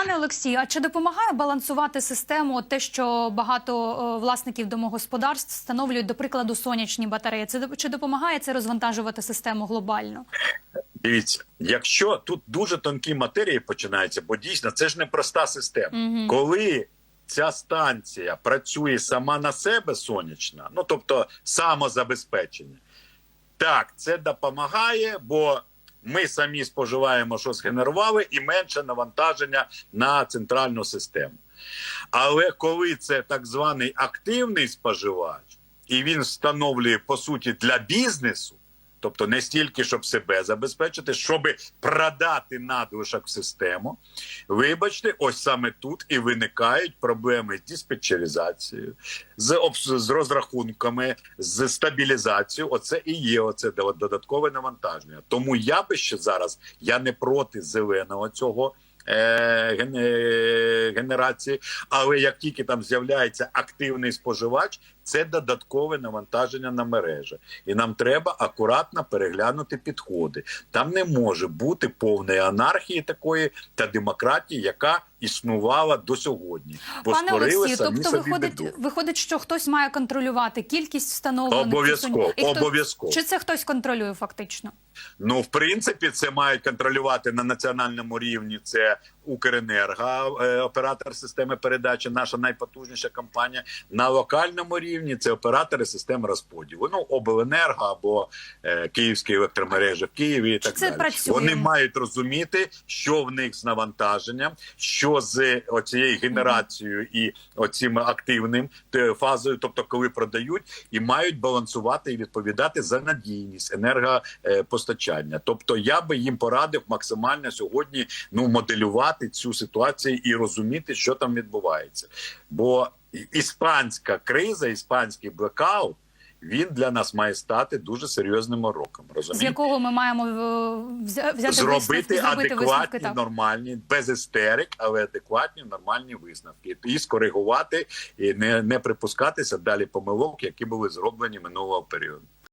Пане Олексію, а чи допомагає балансувати систему те, що багато е, власників домогосподарств встановлюють, до прикладу, сонячні батареї? Це чи допомагає це розвантажувати систему глобально? Дивіться, якщо тут дуже тонкі матерії починаються, бо дійсно це ж не проста система. Мгм. Коли ця станція працює сама на себе сонячна, ну тобто самозабезпечення, так, це допомагає, бо ми самі споживаємо, що згенерували, і менше навантаження на центральну систему. Але коли це так званий активний споживач, і він встановлює по суті для бізнесу, тобто не стільки, щоб себе забезпечити, щоб продати надлишок в систему. Вибачте, ось саме тут і виникають проблеми з диспетчеризацією, з, з розрахунками, з стабілізацією. Оце і є оце додаткове навантаження. Тому я би ще зараз я не проти зеленого цього. Е, е, Генерації, але як тільки там з'являється активний споживач, це додаткове навантаження на мережі, і нам треба акуратно переглянути підходи. Там не може бути повної анархії такої та демократії, яка існувала до сьогодні. Бо Пане Олексію, тобто виходить, біду. виходить, що хтось має контролювати кількість встановлених Обов'язково, хто- обов'язково. Чи це хтось контролює фактично? Ну, в принципі, це мають контролювати на національному рівні. Це Укренерго, е, оператор системи передачі, наша найпотужніша компанія. На локальному рівні це оператори системи розподілу. Ну, обленерго або е, Київські електромережі в Києві і так це далі. працює? Вони мають розуміти, що в них з навантаженням, що з оцією генерацією і оцим активним е, фазою, тобто коли продають, і мають балансувати і відповідати за надійність енергопостачання. Тобто, я би їм порадив максимально сьогодні ну моделювати цю ситуацію і розуміти, що там відбувається. Бо іспанська криза, іспанський блекаут. Він для нас має стати дуже серйозним уроком. З якого ми маємо е, взяти зробити висновки, зробити адекватні, висновки нормальні, без істерик, але адекватні, нормальні висновки, і скоригувати, і не, не припускатися далі помилок, які були зроблені минулого періоду.